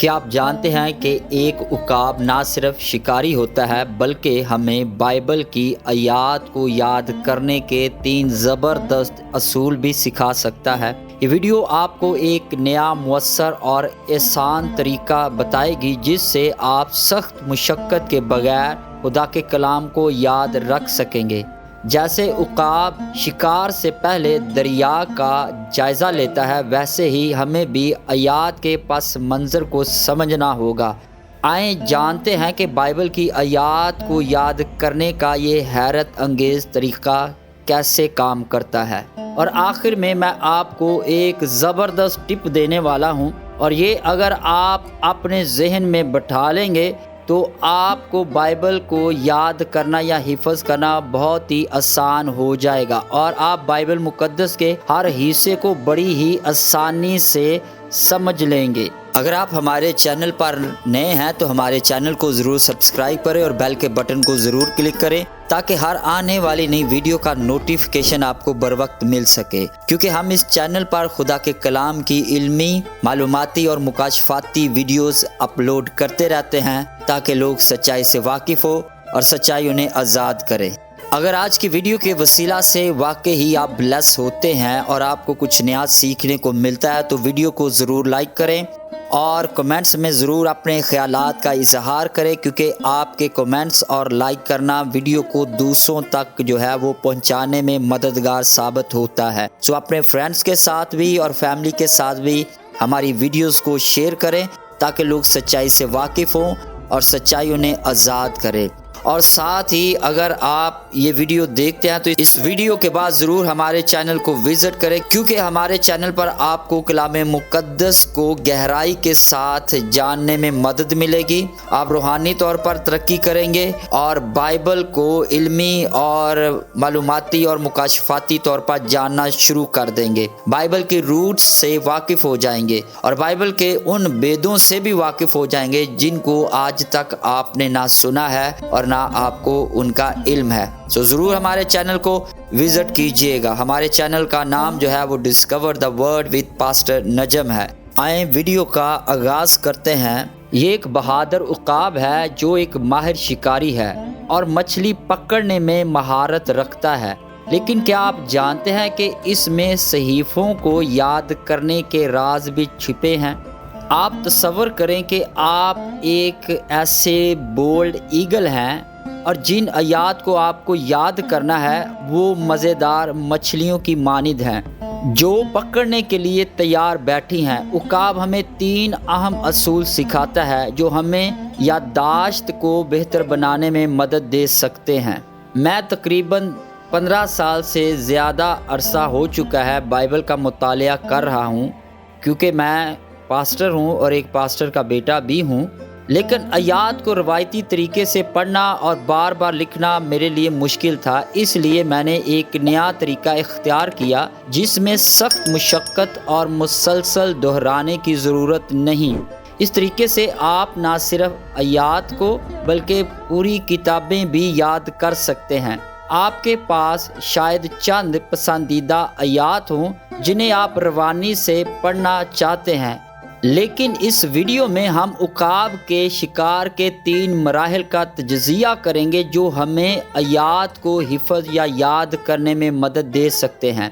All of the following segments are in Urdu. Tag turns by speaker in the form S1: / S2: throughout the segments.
S1: کیا آپ جانتے ہیں کہ ایک اقاب نہ صرف شکاری ہوتا ہے بلکہ ہمیں بائبل کی آیات کو یاد کرنے کے تین زبردست اصول بھی سکھا سکتا ہے۔ یہ ویڈیو آپ کو ایک نیا، مؤثر اور آسان طریقہ بتائے گی جس سے آپ سخت مشقت کے بغیر خدا کے کلام کو یاد رکھ سکیں گے۔ جیسے عقاب شکار سے پہلے دریا کا جائزہ لیتا ہے، ویسے ہی ہمیں بھی آیات کے پس منظر کو سمجھنا ہوگا۔ آئیں جانتے ہیں کہ بائبل کی آیات کو یاد کرنے کا یہ حیرت انگیز طریقہ کیسے کام کرتا ہے۔ اور آخر میں میں آپ کو ایک زبردست ٹپ دینے والا ہوں۔ اور یہ اگر آپ اپنے ذہن میں بٹھا لیں گے تو آپ کو بائبل کو یاد کرنا یا حفظ کرنا بہت ہی آسان ہو جائے گا۔ اور آپ بائبل مقدس کے ہر حصے کو بڑی ہی آسانی سے سمجھ لیں گے۔ اگر آپ ہمارے چینل پر نئے ہیں تو ہمارے چینل کو ضرور سبسکرائب کریں اور بیل کے بٹن کو ضرور کلک کریں تاکہ ہر آنے والی نئی ویڈیو کا نوٹیفیکیشن آپ کو بر وقت مل سکے۔ کیونکہ ہم اس چینل پر خدا کے کلام کی علمی، معلوماتی اور مکاشفاتی ویڈیوز اپلوڈ کرتے رہتے ہیں تاکہ لوگ سچائی سے واقف ہو اور سچائی انہیں آزاد کرے۔ اگر آج کی ویڈیو کے وسیلہ سے واقع ہی آپ بلیس ہوتے ہیں اور آپ کو کچھ نیا سیکھنے کو ملتا ہے تو ویڈیو کو ضرور لائک کریں۔ اور کومنٹس میں ضرور اپنے خیالات کا اظہار کریں، کیونکہ آپ کے کومنٹس اور لائک کرنا ویڈیو کو دوسروں تک جو ہے وہ پہنچانے میں مددگار ثابت ہوتا ہے۔ سو اپنے فرینڈس کے ساتھ بھی اور فیملی کے ساتھ بھی ہماری ویڈیوز کو شیئر کریں تاکہ لوگ سچائی سے واقف ہوں اور سچائی انہیں آزاد کرے اور ساتھ ہی اگر آپ یہ ویڈیو دیکھتے ہیں تو اس ویڈیو کے بعد ضرور ہمارے چینل کو وزٹ کریں، کیونکہ ہمارے چینل پر آپ کو کلام مقدس کو گہرائی کے ساتھ جاننے میں مدد ملے گی۔ آپ روحانی طور پر ترقی کریں گے اور بائبل کو علمی اور معلوماتی اور مکاشفاتی طور پر جاننا شروع کر دیں گے۔ بائبل کے روٹس سے واقف ہو جائیں گے اور بائبل کے ان بیدوں سے بھی واقف ہو جائیں گے جن کو آج تک آپ نے نہ سنا ہے اور نہ آپ کو ان کا علم ہے۔ سو ضرور ہمارے چینل کو وزٹ کیجیے گا۔ ہمارے چینل کا نام جو ہے وہ discover the word with pastor Najam ہے۔ آئیں ویڈیو کا آغاز کرتے ہیں۔ یہ ایک بہادر اقاب ہے جو ایک ماہر شکاری ہے اور مچھلی پکڑنے میں مہارت رکھتا ہے۔ لیکن کیا آپ جانتے ہیں کہ اس میں صحیفوں کو یاد کرنے کے راز بھی چھپے ہیں؟ آپ تصور کریں کہ آپ ایک ایسے بولڈ ایگل ہیں اور جن آیات کو آپ کو یاد کرنا ہے، وہ مزیدار مچھلیوں کی ماند ہیں، جو پکڑنے کے لیے تیار بیٹھی ہیں۔ اقاب ہمیں تین اہم اصول سکھاتا ہے جو ہمیں یادداشت کو بہتر بنانے میں مدد دے سکتے ہیں۔ میں تقریباً پندرہ سال سے زیادہ عرصہ ہو چکا ہے، بائبل کا مطالعہ کر رہا ہوں، کیونکہ میں پاسٹر ہوں اور ایک پاسٹر کا بیٹا بھی ہوں، لیکن آیات کو روایتی طریقے سے پڑھنا اور بار بار لکھنا میرے لیے مشکل تھا، اس لیے میں نے ایک نیا طریقہ اختیار کیا جس میں سخت مشقت اور مسلسل دہرانے کی ضرورت نہیں۔ اس طریقے سے آپ نہ صرف آیات کو بلکہ پوری کتابیں بھی یاد کر سکتے ہیں۔ آپ کے پاس شاید چند پسندیدہ آیات ہوں جنہیں آپ روانی سے پڑھنا چاہتے ہیں۔ لیکن اس ویڈیو میں ہم اقاب کے شکار کے تین مراحل کا تجزیہ کریں گے جو ہمیں آیات کو حفظ یا یاد کرنے میں مدد دے سکتے ہیں۔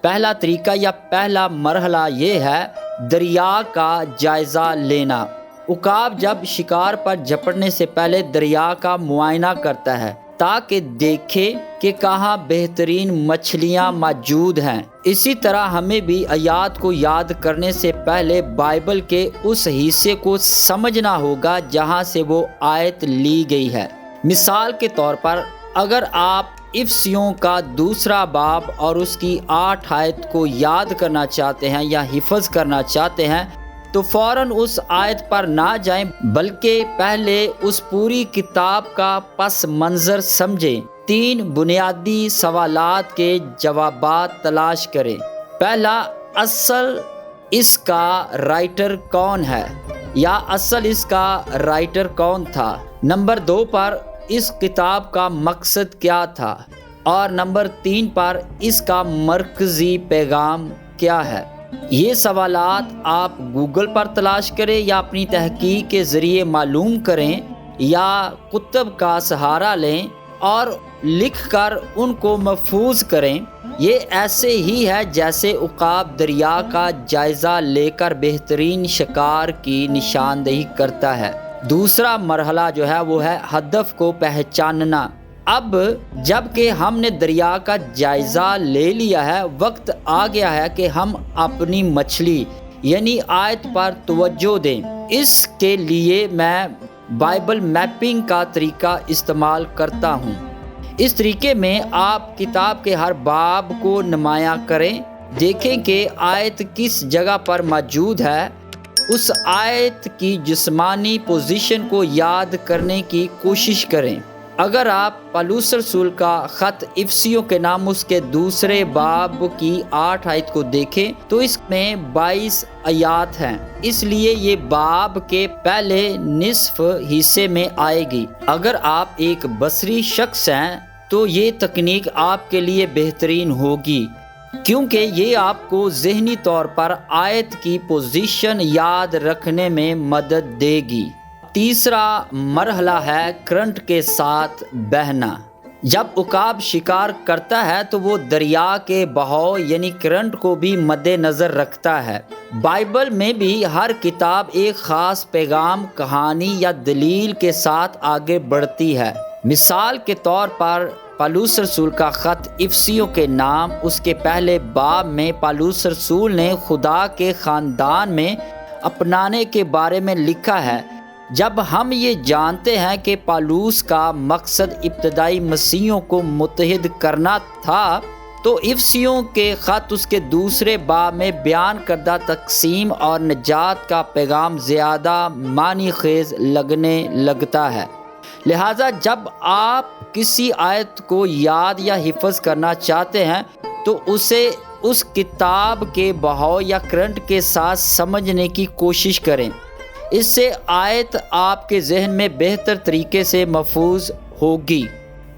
S1: پہلا طریقہ یا پہلا مرحلہ یہ ہے دریا کا جائزہ لینا۔ اقاب جب شکار پر جھپڑنے سے پہلے دریا کا معائنہ کرتا ہے۔ تاکہ دیکھے کہ کہاں بہترین مچھلیاں موجود ہیں۔ اسی طرح ہمیں بھی آیات کو یاد کرنے سے پہلے بائبل کے اس حصے کو سمجھنا ہوگا جہاں سے وہ آیت لی گئی ہے۔ مثال کے طور پر اگر آپ افسیوں کا دوسرا باب اور اس کی آٹھ آیت کو یاد کرنا چاہتے ہیں یا حفظ کرنا چاہتے ہیں تو فوراً اس آیت پر نہ جائیں، بلکہ پہلے اس پوری کتاب کا پس منظر سمجھیں۔ تین بنیادی سوالات کے جوابات تلاش کریں۔ پہلا، اصل اس کا رائٹر کون ہے؟ یا اصل اس کا رائٹر کون تھا؟ نمبر دو پر، اس کتاب کا مقصد کیا تھا؟ اور نمبر تین پر، اس کا مرکزی پیغام کیا ہے؟ یہ سوالات آپ گوگل پر تلاش کریں یا اپنی تحقیق کے ذریعے معلوم کریں یا کتب کا سہارا لیں اور لکھ کر ان کو محفوظ کریں، یہ ایسے ہی ہے جیسے عقاب دریا کا جائزہ لے کر بہترین شکار کی نشاندہی کرتا ہے۔ دوسرا مرحلہ جو ہے وہ ہے ہدف کو پہچاننا۔ اب جبکہ ہم نے دریا کا جائزہ لے لیا ہے، وقت آ گیا ہے کہ ہم اپنی مچھلی یعنی آیت پر توجہ دیں۔ اس کے لیے میں بائبل میپنگ کا طریقہ استعمال کرتا ہوں۔ اس طریقے میں آپ کتاب کے ہر باب کو نمایاں کریں۔ دیکھیں کہ آیت کس جگہ پر موجود ہے۔ اس آیت کی جسمانی پوزیشن کو یاد کرنے کی کوشش کریں۔ اگر آپ پلوس رسول کا خط افسیوں کے نام اس کے دوسرے باب کی آٹھ آیت کو دیکھیں تو اس میں بائیس آیات ہیں۔ اس لیے یہ باب کے پہلے نصف حصے میں آئے گی۔ اگر آپ ایک بصری شخص ہیں تو یہ تکنیک آپ کے لیے بہترین ہوگی۔ کیونکہ یہ آپ کو ذہنی طور پر آیت کی پوزیشن یاد رکھنے میں مدد دے گی۔ تیسرا مرحلہ ہے کرنٹ کے ساتھ بہنا۔ جب اکاب شکار کرتا ہے تو وہ دریا کے بہاؤ یعنی کرنٹ کو بھی مد نظر رکھتا ہے۔ بائبل میں بھی ہر کتاب ایک خاص پیغام، کہانی یا دلیل کے ساتھ آگے بڑھتی ہے۔ مثال کے طور پر پالوس رسول کا خط افسیوں کے نام، اس کے پہلے باب میں پالوس رسول نے خدا کے خاندان میں اپنانے کے بارے میں لکھا ہے۔ جب ہم یہ جانتے ہیں کہ پالوس کا مقصد ابتدائی مسیحوں کو متحد کرنا تھا، تو افسیوں کے خط اس کے دوسرے با میں بیان کردہ تقسیم اور نجات کا پیغام زیادہ معنی خیز لگنے لگتا ہے۔ لہٰذا جب آپ کسی آیت کو یاد یا حفظ کرنا چاہتے ہیں، تو اسے اس کتاب کے بہاؤ یا کرنٹ کے ساتھ سمجھنے کی کوشش کریں۔ اس سے آیت آپ کے ذہن میں بہتر طریقے سے محفوظ ہوگی۔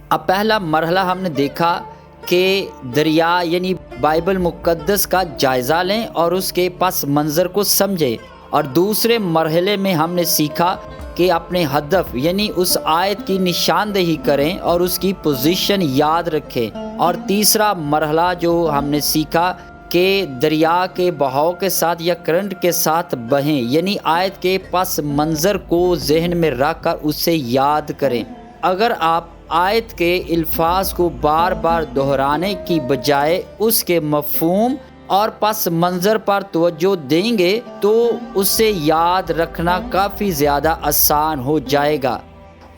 S1: اب پہلا مرحلہ ہم نے دیکھا کہ دریا یعنی بائبل مقدس کا جائزہ لیں اور اس کے پس منظر کو سمجھیں۔ اور دوسرے مرحلے میں ہم نے سیکھا کہ اپنے ہدف یعنی اس آیت کی نشاندہی کریں اور اس کی پوزیشن یاد رکھیں۔ اور تیسرا مرحلہ جو ہم نے سیکھا کہ دریا کے بہاؤ کے ساتھ یا کرنٹ کے ساتھ بہیں یعنی آیت کے پس منظر کو ذہن میں رکھ کر اسے یاد کریں۔ اگر آپ آیت کے الفاظ کو بار بار دہرانے کی بجائے اس کے مفہوم اور پس منظر پر توجہ دیں گے، تو اسے یاد رکھنا کافی زیادہ آسان ہو جائے گا۔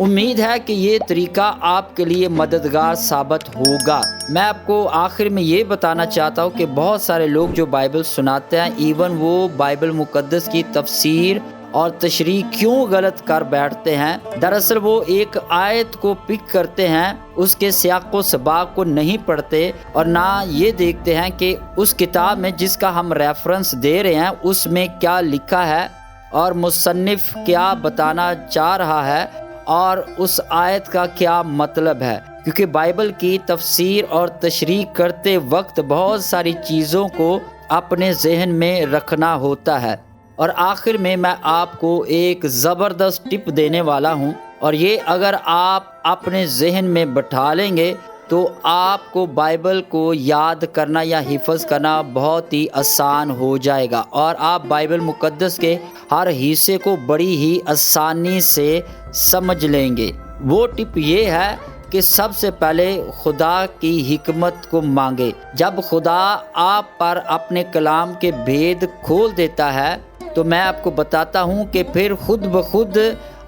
S1: امید ہے کہ یہ طریقہ آپ کے لیے مددگار ثابت ہوگا۔ میں آپ کو آخر میں یہ بتانا چاہتا ہوں کہ بہت سارے لوگ جو بائبل سناتے ہیں، ایون وہ بائبل مقدس کی تفسیر اور تشریح کیوں غلط کر بیٹھتے ہیں، دراصل وہ ایک آیت کو پک کرتے ہیں، اس کے سیاق و سباق کو نہیں پڑھتے اور نہ یہ دیکھتے ہیں کہ اس کتاب میں جس کا ہم ریفرنس دے رہے ہیں، اس میں کیا لکھا ہے اور مصنف کیا بتانا چاہ رہا ہے۔ اور اس آیت کا کیا مطلب ہے؟ کیونکہ بائبل کی تفسیر اور تشریح کرتے وقت بہت ساری چیزوں کو اپنے ذہن میں رکھنا ہوتا ہے۔ اور آخر میں میں آپ کو ایک زبردست ٹپ دینے والا ہوں۔ اور یہ اگر آپ اپنے ذہن میں بٹھا لیں گے تو آپ کو بائبل کو یاد کرنا یا حفظ کرنا بہت ہی آسان ہو جائے گا۔ اور آپ بائبل مقدس کے ہر حصے کو بڑی ہی آسانی سے سمجھ لیں گے۔ وہ ٹپ یہ ہے کہ سب سے پہلے خدا کی حکمت کو مانگے۔ جب خدا آپ پر اپنے کلام کے بھید کھول دیتا ہے تو میں آپ کو بتاتا ہوں کہ پھر خود بخود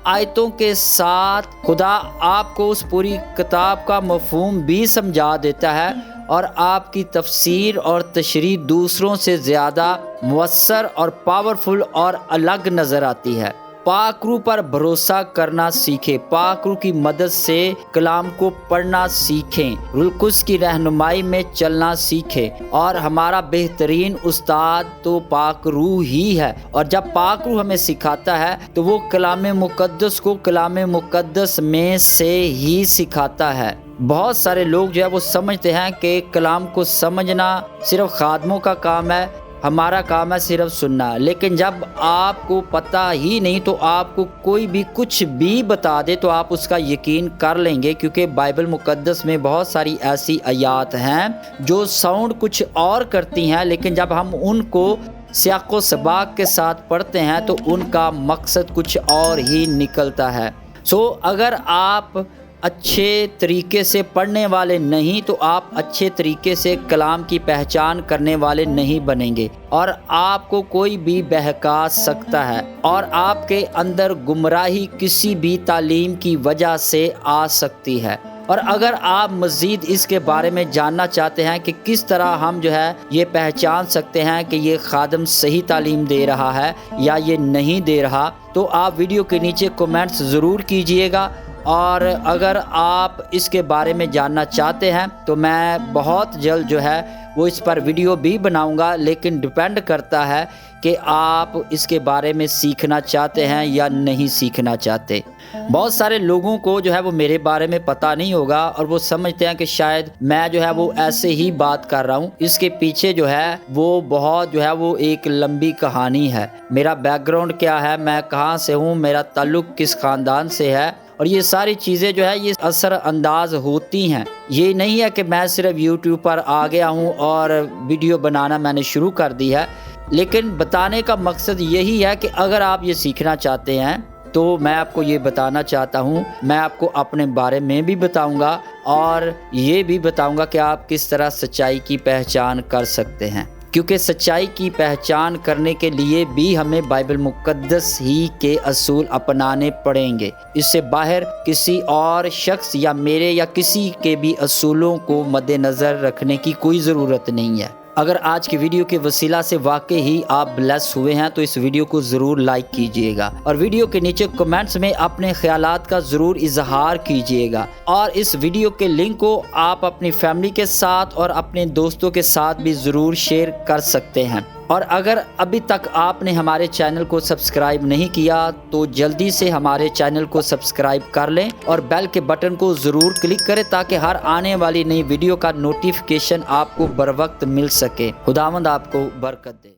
S1: آیتوں کے ساتھ خدا آپ کو اس پوری کتاب کا مفہوم بھی سمجھا دیتا ہے اور آپ کی تفسیر اور تشریح دوسروں سے زیادہ مؤثر اور پاورفل اور الگ نظر آتی ہے۔ پاکرو پر بھروسہ کرنا سیکھیں۔ پاکرو کی مدد سے کلام کو پڑھنا سیکھیں۔ رلقس کی رہنمائی میں چلنا سیکھیں۔ اور ہمارا بہترین استاد تو پاکرو ہی ہے۔ اور جب پاکرو ہمیں سکھاتا ہے، تو وہ کلام مقدس کو کلام مقدس میں سے ہی سکھاتا ہے۔ بہت سارے لوگ جو ہے وہ سمجھتے ہیں کہ کلام کو سمجھنا صرف خادموں کا کام ہے ہمارا کام ہے صرف سننا، لیکن جب آپ کو پتہ ہی نہیں تو آپ کو کوئی بھی کچھ بھی بتا دے تو آپ اس کا یقین کر لیں گے، کیونکہ بائبل مقدس میں بہت ساری ایسی آیات ہیں جو ساؤنڈ کچھ اور کرتی ہیں، لیکن جب ہم ان کو سیاق و سباق کے ساتھ پڑھتے ہیں تو ان کا مقصد کچھ اور ہی نکلتا ہے۔ سو اگر آپ اچھے طریقے سے پڑھنے والے نہیں تو آپ اچھے طریقے سے کلام کی پہچان کرنے والے نہیں بنیں گے اور آپ کو کوئی بھی بہکا سکتا ہے اور آپ کے اندر گمراہی کسی بھی تعلیم کی وجہ سے آ سکتی ہے اور اگر آپ مزید اس کے بارے میں جاننا چاہتے ہیں کہ کس طرح ہم جو ہے یہ پہچان سکتے ہیں کہ یہ خادم صحیح تعلیم دے رہا ہے یا یہ نہیں دے رہا، تو آپ ویڈیو کے نیچے کومنٹس ضرور کیجیے گا۔ اور اگر آپ اس کے بارے میں جاننا چاہتے ہیں تو میں بہت جلد جو ہے وہ اس پر ویڈیو بھی بناؤں گا، لیکن ڈپینڈ کرتا ہے کہ آپ اس کے بارے میں سیکھنا چاہتے ہیں یا نہیں سیکھنا چاہتے۔ بہت سارے لوگوں کو جو ہے وہ میرے بارے میں پتہ نہیں ہوگا اور وہ سمجھتے ہیں کہ شاید میں جو ہے وہ ایسے ہی بات کر رہا ہوں۔ اس کے پیچھے جو ہے وہ بہت جو ہے وہ ایک لمبی کہانی ہے۔ میرا بیک گراؤنڈ کیا ہے؟ میں کہاں سے ہوں؟ میرا تعلق کس خاندان سے ہے؟ اور یہ ساری چیزیں جو ہے یہ اثر انداز ہوتی ہیں۔ یہ نہیں ہے کہ میں صرف یوٹیوب پر آ گیا ہوں اور ویڈیو بنانا میں نے شروع کر دی ہے۔ لیکن بتانے کا مقصد یہی ہے کہ اگر آپ یہ سیکھنا چاہتے ہیں تو میں آپ کو یہ بتانا چاہتا ہوں، میں آپ کو اپنے بارے میں بھی بتاؤں گا اور یہ بھی بتاؤں گا کہ آپ کس طرح سچائی کی پہچان کر سکتے ہیں۔ کیونکہ سچائی کی پہچان کرنے کے لیے بھی ہمیں بائبل مقدس ہی کے اصول اپنانے پڑیں گے۔ اس سے باہر کسی اور شخص یا میرے یا کسی کے بھی اصولوں کو مد نظر رکھنے کی کوئی ضرورت نہیں ہے۔ اگر آج کی ویڈیو کے وسیلہ سے واقع ہی آپ بلیس ہوئے ہیں، تو اس ویڈیو کو ضرور لائک کیجیے گا۔ اور ویڈیو کے نیچے کمنٹس میں اپنے خیالات کا ضرور اظہار کیجیے گا۔ اور اس ویڈیو کے لنک کو آپ اپنی فیملی کے ساتھ اور اپنے دوستوں کے ساتھ بھی ضرور شیئر کر سکتے ہیں۔ اور اگر ابھی تک آپ نے ہمارے چینل کو سبسکرائب نہیں کیا تو جلدی سے ہمارے چینل کو سبسکرائب کر لیں اور بیل کے بٹن کو ضرور کلک کریں تاکہ ہر آنے والی نئی ویڈیو کا نوٹیفکیشن آپ کو بر وقت مل سکے خداوند آپ کو برکت دے۔